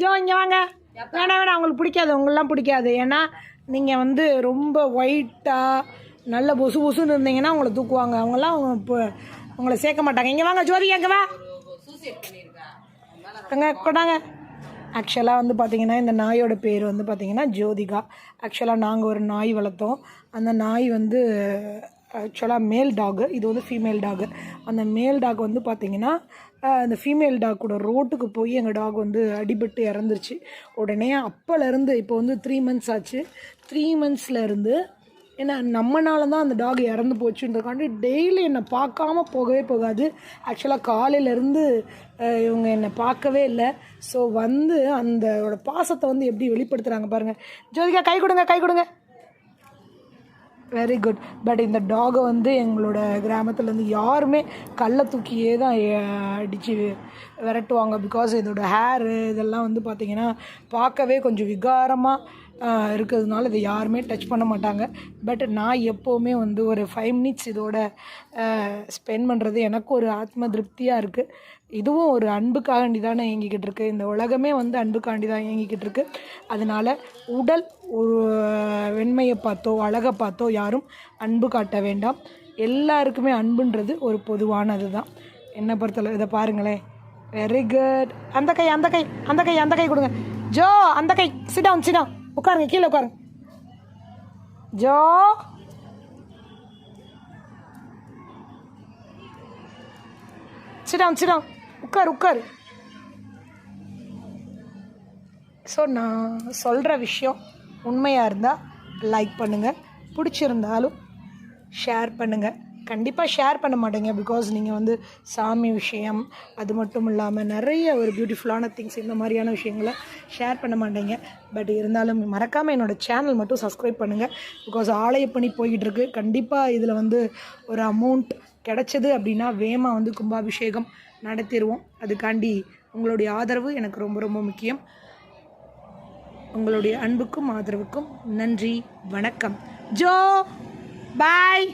Joe இங்கே வாங்க. வேணாம் வேணாம் அவங்களுக்கு பிடிக்காது. உங்களெலாம் பிடிக்காது. ஏன்னா நீங்கள் வந்து ரொம்ப ஒயிட்டாக நல்ல பொசு பொசுன்னு இருந்தீங்கன்னா உங்களை தூக்குவாங்க. அவங்களாம் அவங்க இப்போ உங்களை சேர்க்க மாட்டாங்க. இங்கே வாங்க ஜோதி அங்கே வா. அங்கே கொண்டாங்க. ஆக்சுவலாக வந்து பார்த்தீங்கன்னா இந்த நாயோட பேர் வந்து பார்த்தீங்கன்னா ஜோதிகா. ஆக்சுவலாக நாங்கள் ஒரு நாய் வளர்த்தோம். அந்த நாய் வந்து ஆக்சுவலாக மேல் டாகு இது வந்து ஃபீமேல் டாகு அந்த மேல் டாக் வந்து பார்த்தீங்கன்னா அந்த ஃபீமேல் டாக் கூட ரோட்டுக்கு போய் எங்கள் டாக் வந்து அடிபட்டு இறந்துருச்சு. உடனே அப்போலேருந்து இப்போ வந்து த்ரீ மந்த்ஸ் ஆச்சு. த்ரீ மந்த்ஸ்லேருந்து ஏன்னா நம்மனால தான் அந்த டாக் இறந்து போச்சுன்றதுக்காண்டி டெய்லி என்னை பார்க்காம போகவே போகாது. ஆக்சுவலாக காலையிலேருந்து இவங்க என்னை பார்க்கவே இல்லை. ஸோ வந்து அந்த பாசத்தை வந்து எப்படி வெளிப்படுத்துகிறாங்க பாருங்கள் ஜோதிகா கை கொடுங்க கை கொடுங்க. வெரி குட் பட் இந்த டாகை வந்து எங்களோட கிராமத்துலேருந்து யாருமே கல்லை தூக்கியே தான் அடித்து விரட்டுவாங்க. பிகாஸ் இதோட ஹேரு இதெல்லாம் வந்து பார்த்திங்கன்னா பார்க்கவே கொஞ்சம் விகாரமாக இருக்கிறதுனால இதை யாருமே டச் பண்ண மாட்டாங்க. பட் நான் எப்போவுமே வந்து ஒரு ஃபைவ் மினிட்ஸ் இதோட ஸ்பெண்ட் பண்ணுறது எனக்கு ஒரு ஆத்ம திருப்தியாக இருக்குது இதுவும் ஒரு அன்புக்காண்டி தானே இயங்கிக்கிட்டு இருக்குது இந்த உலகமே வந்து அன்புக்காண்டி தான் இயங்கிக்கிட்டு இருக்குது அதனால உடல் ஒரு வெண்மையை பார்த்தோ அழகை பார்த்தோ யாரும் அன்பு காட்ட வேண்டாம். எல்லாருக்குமே அன்புன்றது ஒரு பொதுவானது தான். என்னை பொறுத்தளவு இதை பாருங்களேன். வெரி குட் அந்த கை அந்த கை அந்த கை அந்த கை கொடுங்க. ஜோ அந்த கை. சிடம் சிடம் உட்காருங்க கீழே உட்காருங்க. ஜோ. சிடம் சிடம் உட்கார் உட்கார். ஸோ நான் சொல்கிற விஷயம் உண்மையாக இருந்தால் லைக் பண்ணுங்கள் பிடிச்சிருந்தாலும் ஷேர் பண்ணுங்கள் கண்டிப்பாக ஷேர் பண்ண மாட்டேங்க. பிகாஸ் நீங்கள் வந்து சாமி விஷயம் அது மட்டும் இல்லாமல் நிறைய ஒரு பியூட்டிஃபுல்லான திங்ஸ் இந்த மாதிரியான விஷயங்களை ஷேர் பண்ண மாட்டேங்க. பட் இருந்தாலும் மறக்காமல் என்னோடய சேனல் மட்டும் சப்ஸ்கிரைப் பண்ணுங்கள் பிகாஸ் ஆலய பணி போய்கிட்டுருக்கு கண்டிப்பாக இதில் வந்து ஒரு அமௌண்ட் கிடச்சது அப்படின்னா வேமா வந்து கும்பாபிஷேகம் நடத்திடுவோம் அதுக்காண்டி உங்களுடைய ஆதரவு எனக்கு ரொம்ப ரொம்ப முக்கியம். உங்களுடைய அன்புக்கும் ஆதரவுக்கும் நன்றி வணக்கம். ஜோ பாய்